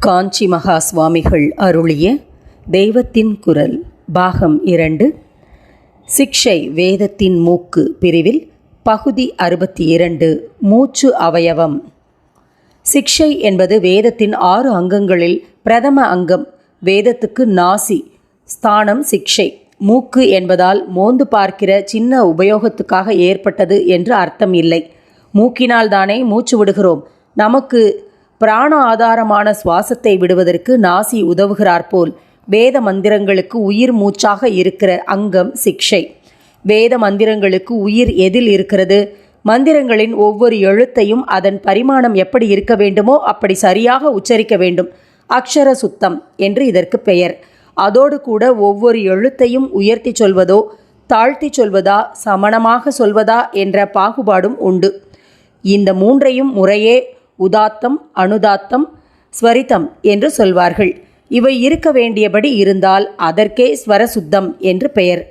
காஞ்சி மகா சுவாமிகள் அருளிய தெய்வத்தின் குரல் பாகம் இரண்டு சிக்ஷை வேதத்தின் மூக்கு பிரிவில் பகுதி அறுபத்தி இரண்டு மூச்சு அவயவம். சிக்ஷை என்பது வேதத்தின் ஆறு அங்கங்களில் பிரதம அங்கம் வேதத்துக்கு நாசி ஸ்தானம் சிக்ஷை. மூக்கு என்பதால் மோந்து பார்க்கிற சின்ன உபயோகத்துக்காக ஏற்பட்டது என்று அர்த்தம் இல்லை. மூக்கினால் தானே மூச்சு விடுகிறோம். நமக்கு பிராண ஆதாரமான சுவாசத்தை விடுவதற்கு நாசி உதவுகிறார் போல் வேத மந்திரங்களுக்கு உயிர் மூச்சாக இருக்கிற அங்கம் சிக்ஷை. வேத மந்திரங்களுக்கு உயிர் எதில் இருக்கிறது? மந்திரங்களின் ஒவ்வொரு எழுத்தையும் அதன் பரிமாணம் எப்படி இருக்க வேண்டுமோ அப்படி சரியாக உச்சரிக்க வேண்டும். அக்ஷர சுத்தம் என்று இதற்கு பெயர். அதோடு கூட ஒவ்வொரு எழுத்தையும் உயர்த்தி சொல்வதோ தாழ்த்தி சொல்வதா சமணமாக சொல்வதா என்ற பாகுபாடும் உண்டு. இந்த மூன்றையும் முறையே உதாத்தம் அனுதாத்தம் ஸ்வரிதம் என்று சொல்வார்கள். இவை இருக்க வேண்டியபடி இருந்தால் அதற்கே ஸ்வரசுத்தம் என்று பெயர்.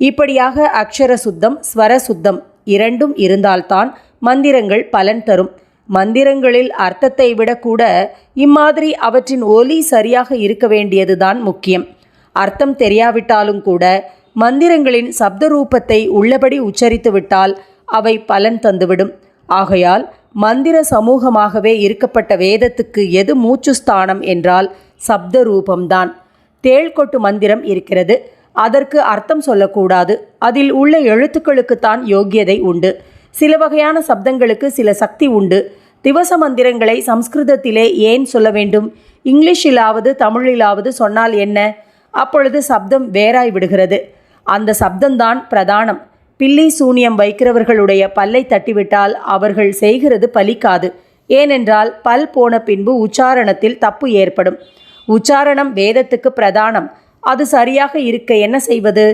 இப்படியாக அக்ஷர சுத்தம் ஸ்வர சுத்தம் இரண்டும் இருந்தால்தான் மந்திரங்கள் பலன் தரும். மந்திரங்களில் அர்த்தத்தை விட கூட இம்மாதிரி அவற்றின் ஒலி சரியாக இருக்க வேண்டியதுதான் முக்கியம். அர்த்தம் தெரியாவிட்டாலும் கூட மந்திரங்களின் சப்த ரூபத்தை உள்ளபடி உச்சரித்துவிட்டால் அவை பலன் தந்துவிடும். ஆகையால் மந்திர சமூகமாகவே இருக்கப்பட்ட வேதத்துக்கு எது மூச்சு ஸ்தானம் என்றால் சப்த ரூபம்தான் தேள்கொட்டு மந்திரம் இருக்கிறது. அதற்கு அர்த்தம் சொல்லக்கூடாது. அதில் உள்ள எழுத்துக்களுக்குத்தான் யோக்கியதை உண்டு. சில வகையான சப்தங்களுக்கு சில சக்தி உண்டு. திவச மந்திரங்களை சம்ஸ்கிருதத்திலே ஏன் சொல்ல வேண்டும்? இங்கிலீஷிலாவது தமிழிலாவது சொன்னால் என்ன? அப்பொழுது சப்தம் வேறாய் விடுகிறது. அந்த சப்தம்தான் பிரதானம். பில்லி சூனியம் வைக்கிறவர்களுடைய பல்லை தட்டிவிட்டால் அவர்கள் செய்கிறது பலிக்காது. ஏனென்றால் பல் போன பின்பு உச்சாரணத்தில் தப்பு ஏற்படும். உச்சாரணம் வேதத்துக்கு பிரதானம். அது சரியாக இருக்க என்ன செய்வது?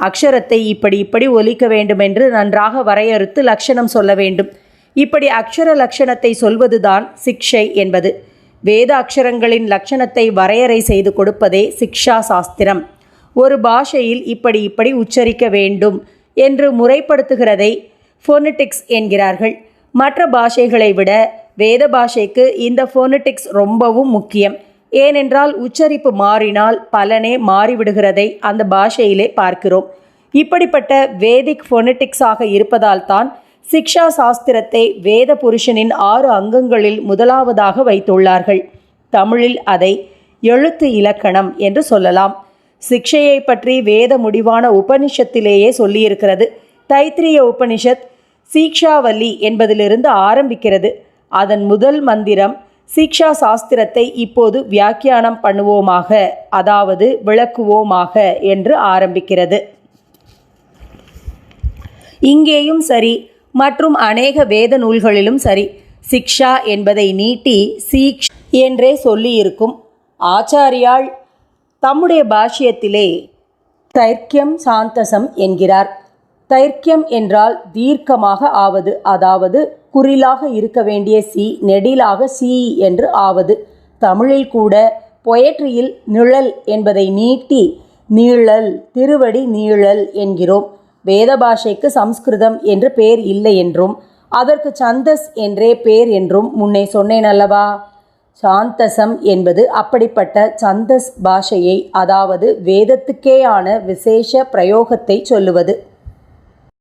அக்ஷரத்தை இப்படி இப்படி ஒலிக்க வேண்டுமென்று நன்றாக வரையறுத்து லட்சணம் சொல்ல வேண்டும். இப்படி அக்ஷர லட்சணத்தை சொல்வதுதான் சிக்ஷை என்பது. வேத அக்ஷரங்களின் லட்சணத்தை வரையறை செய்து கொடுப்பதே சிக்ஷா சாஸ்திரம். ஒரு பாஷையில் இப்படி இப்படி உச்சரிக்க வேண்டும். என்று முறைப்படுத்துகிறதை ஃபோனட்டிக்ஸ் என்கிறார்கள். மற்ற பாஷைகளை விட வேத பாஷைக்கு இந்த ஃபோனட்டிக்ஸ் ரொம்பவும் முக்கியம். ஏனென்றால் உச்சரிப்பு மாறினால் பலனே மாறிவிடுகிறதை அந்த பாஷையிலே பார்க்கிறோம். இப்படிப்பட்ட வேதிக் ஃபோனட்டிக்ஸாக இருப்பதால் தான் சிக்ஷா சாஸ்திரத்தை வேத புருஷனின் ஆறு அங்கங்களில் முதலாவதாக வைத்துள்ளார்கள். தமிழில் அதை எழுத்து இலக்கணம் என்று சொல்லலாம். சிக்ஷையை பற்றி வேத முடிவான உபனிஷத்திலேயே சொல்லியிருக்கிறது. தைத்திரிய உபனிஷத் சீக்ஷாவல்லி என்பதிலிருந்து ஆரம்பிக்கிறது. அதன் முதல் மந்திரம் சீக்ஷா சாஸ்திரத்தை இப்போது வியாக்கியானம் பண்ணுவோமாக அதாவது விளக்குவோமாக என்று ஆரம்பிக்கிறது. இங்கேயும் சரி மற்றும் அநேக வேத நூல்களிலும் சரி சிக்ஷா என்பதை நீட்டி சீக்ஷ் என்றே சொல்லியிருக்கும். ஆச்சாரியாள் தம்முடைய பாஷ்யத்திலே தைர்க்கியம் சாந்தசம் என்கிறார். தைர்க்கியம் என்றால் தீர்க்கமாக ஆவது அதாவது குறிலாக இருக்க வேண்டிய சி நெடிலாக சி என்று ஆவது. தமிழில் கூட பொயட்ரியில் நிழல் என்பதை நீட்டி நீழல் திருவடி நீழல் என்கிறோம். வேத பாஷைக்கு சம்ஸ்கிருதம் என்று பேர் இல்லை என்றும் அதற்கு சந்தஸ் என்றே பேர் என்றும் முன்னே சொன்னேன் அல்லவா? சாந்தசம் என்பது அப்படிப்பட்ட சந்தஸ் பாஷையை அதாவது வேதத்துக்கேயான விசேஷ பிரயோகத்தை சொல்லுவது.